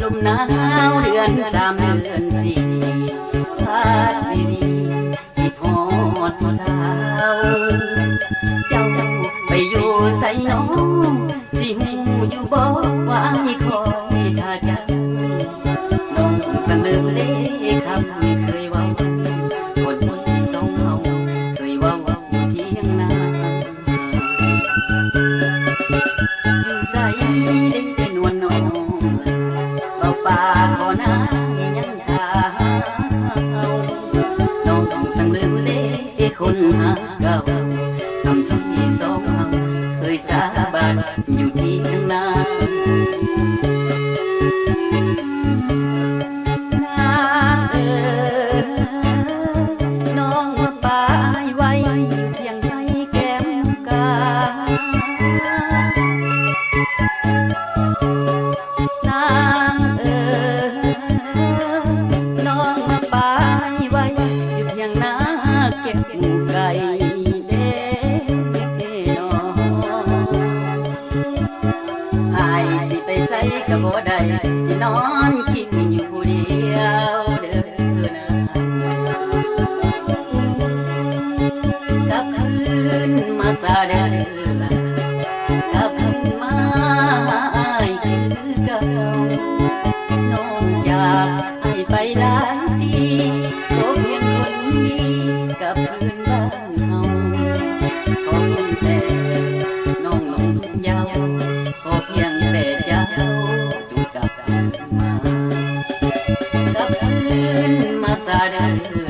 ลมหนาวเดือนสามเดือนสี่พัดดีคิดหสาวเจ้า บอกปากขอน้ายังทาน้องต้องสั่งลืมเล่คนหาเทำทุกที่สองเคยสาบานอยู่ที่ข้างนา นอนกินอยู่เดียว さる。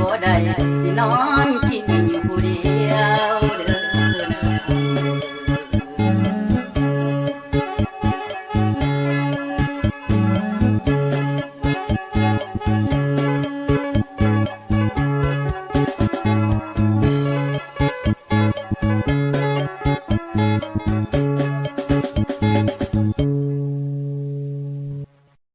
bố đây xin nó